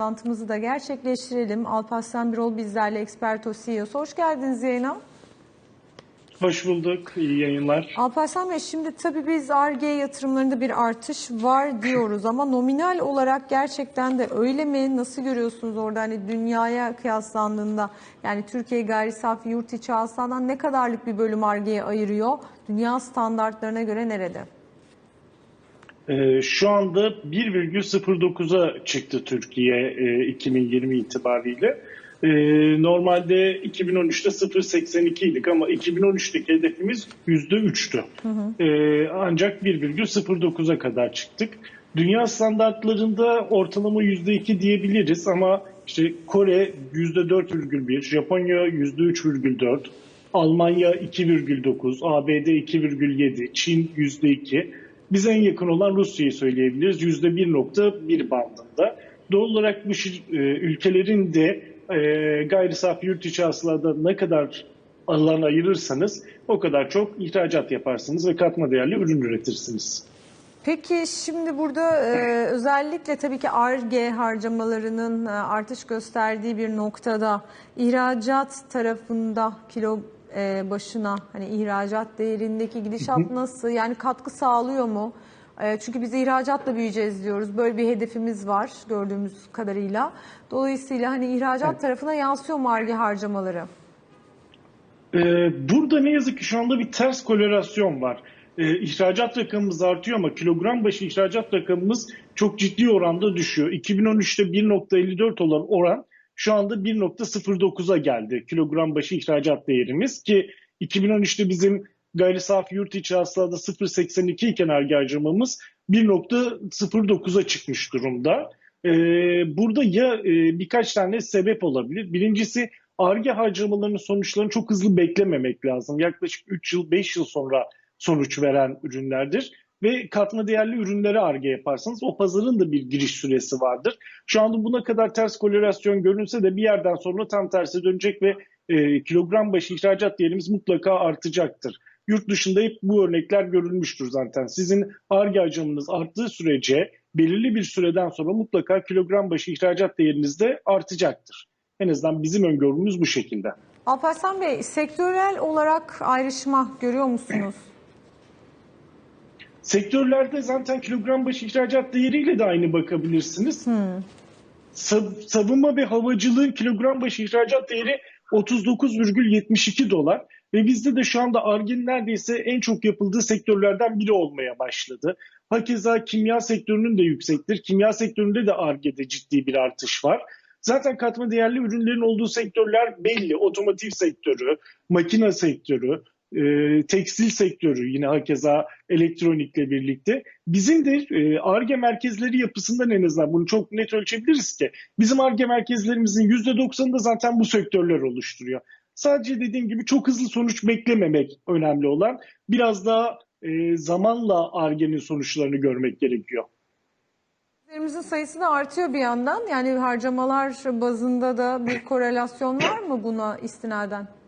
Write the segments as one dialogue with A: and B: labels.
A: Toplantımızı da gerçekleştirelim. Alparslan Birol bizlerle Experto CEO'su. Hoş geldiniz yayına.
B: Hoş bulduk. İyi yayınlar.
A: Alparslan Bey şimdi tabii biz ARGE yatırımlarında bir artış var diyoruz ama nominal olarak gerçekten de öyle mi? Nasıl görüyorsunuz orada hani dünyaya kıyaslandığında yani Türkiye gayri safi yurt içi hasıladan ne kadarlık bir bölüm ARGE'ye ayırıyor? Dünya standartlarına göre nerede?
B: Ee, şu anda 1,09'a çıktı Türkiye e, 2020 itibariyle. Ee, normalde 2013'te 0,82 idik ama 2013'teki hedefimiz %3'tü. Ee, ancak 1,09'a kadar çıktık. Dünya standartlarında ortalama %2 diyebiliriz ama işte Kore %4,1, Japonya %3,4, Almanya 2,9, ABD 2,7, Çin %2. Biz en yakın olan Rusya'yı söyleyebiliriz %1.1 bandında. Doğal olarak bu e, ülkelerin de e, gayri safi yurt içi hasılada ne kadar alan ayırırsanız o kadar çok ihracat yaparsınız ve katma değerli ürün üretirsiniz.
A: Peki şimdi burada e, özellikle tabii ki ARGE harcamalarının e, artış gösterdiği bir noktada ihracat tarafında kilo e, başına hani ihracat değerindeki gidişat nasıl? Yani katkı sağlıyor mu? E, çünkü biz ihracatla büyüyeceğiz diyoruz. Böyle bir hedefimiz var gördüğümüz kadarıyla. Dolayısıyla hani ihracat tarafına yansıyor mu ARGE harcamaları?
B: Ee, burada ne yazık ki şu anda bir ters korelasyon var. Ee, ihracat rakamımız artıyor ama kilogram başı ihracat rakamımız çok ciddi oranda düşüyor. 2013'te 1.54 olan oran şu anda 1.09'a geldi kilogram başı ihracat değerimiz ki 2013'te bizim gayri safi yurt içi hasılada 0.82 iken vergi harcamamız 1.09'a çıkmış durumda. Ee, burada ya e, birkaç tane sebep olabilir. Birincisi ARGE harcamalarının sonuçlarını çok hızlı beklememek lazım. Yaklaşık 3 yıl, 5 yıl sonra sonuç veren ürünlerdir. Ve katma değerli ürünlere ARGE yaparsanız o pazarın da bir giriş süresi vardır. Şu anda buna kadar ters korelasyon görünse de bir yerden sonra tam tersi dönecek ve e, kilogram başı ihracat değerimiz mutlaka artacaktır. Yurt dışında hep bu örnekler görülmüştür zaten. Sizin ARGE harcamanız arttığı sürece belirli bir süreden sonra mutlaka kilogram başı ihracat değeriniz de artacaktır. En azından bizim öngörümüz bu şekilde.
A: Alparslan Bey sektörel olarak ayrışma görüyor musunuz?
B: Sektörlerde zaten kilogram başı ihracat değeriyle de aynı bakabilirsiniz. Sav- savunma ve havacılığın kilogram başı ihracat değeri 39,72 dolar ve bizde de şu anda Arge'nin neredeyse en çok yapıldığı sektörlerden biri olmaya başladı. Hakeza kimya sektörünün de yüksektir. Kimya sektöründe de Arge'de ciddi bir artış var. Zaten katma değerli ürünlerin olduğu sektörler belli. Otomotiv sektörü, makine sektörü, e, tekstil sektörü yine hakeza elektronikle birlikte. Bizim de e, ARGE merkezleri yapısından en azından bunu çok net ölçebiliriz ki bizim ARGE merkezlerimizin %90'ını da zaten bu sektörler oluşturuyor. Sadece dediğim gibi çok hızlı sonuç beklememek önemli olan. Biraz daha e, zamanla ARGE'nin sonuçlarını görmek gerekiyor.
A: Üzerimizin sayısı da artıyor bir yandan. Yani harcamalar bazında da bir korelasyon var mı buna istinaden?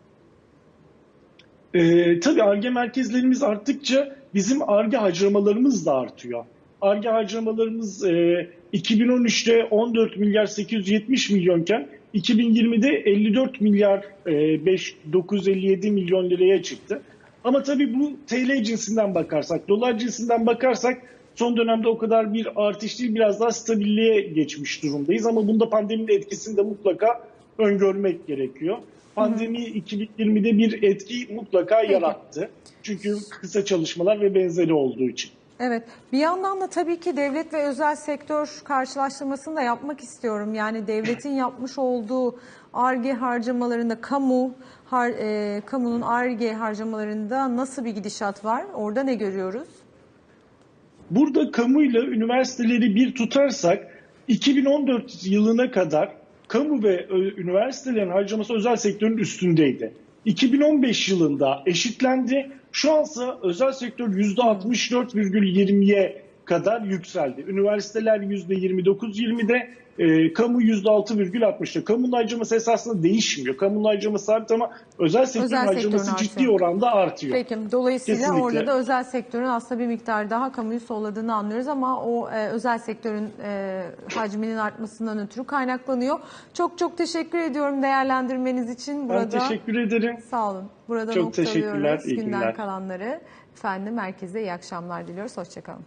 B: Ee, tabii ARGE merkezlerimiz arttıkça bizim ARGE harcamalarımız da artıyor. ARGE harcamalarımız e, 2013'te 14 milyar 870 milyonken 2020'de 54 milyar e, 5 957 milyon liraya çıktı. Ama tabii bu TL cinsinden bakarsak, dolar cinsinden bakarsak son dönemde o kadar bir artış değil, biraz daha stabilliğe geçmiş durumdayız. Ama bunda pandeminin etkisini de mutlaka öngörmek gerekiyor. Pandemi 2020'de bir etki mutlaka yarattı. Çünkü kısa çalışmalar ve benzeri olduğu için.
A: Evet. Bir yandan da tabii ki devlet ve özel sektör karşılaştırmasını da yapmak istiyorum. Yani devletin yapmış olduğu ARGE harcamalarında kamu har, e, kamunun ARGE harcamalarında nasıl bir gidişat var? Orada ne görüyoruz?
B: Burada kamuyla üniversiteleri bir tutarsak 2014 yılına kadar kamu ve ö- üniversitelerin harcaması özel sektörün üstündeydi. 2015 yılında eşitlendi. Şu ansa özel sektör %64,20'ye kadar yükseldi. Üniversiteler %29,20'de, e, kamu %6,60'da. Kamunun harcaması esasında değişmiyor. Kamunun harcaması sabit ama özel sektörün
A: Özel sektörün
B: harcaması ciddi
A: artıyor.
B: oranda artıyor.
A: Peki dolayısıyla
B: Kesinlikle.
A: orada da özel sektörün aslında bir miktar daha kamuyu solladığını anlıyoruz ama o e, özel sektörün e, hacminin artmasından ötürü kaynaklanıyor. Çok çok teşekkür ediyorum değerlendirmeniz için
B: Ben
A: burada.
B: teşekkür ederim.
A: Sağ olun. Burada
B: Çok teşekkürler,
A: günden
B: günler.
A: kalanları. Efendim herkese iyi akşamlar diliyoruz. Hoşçakalın.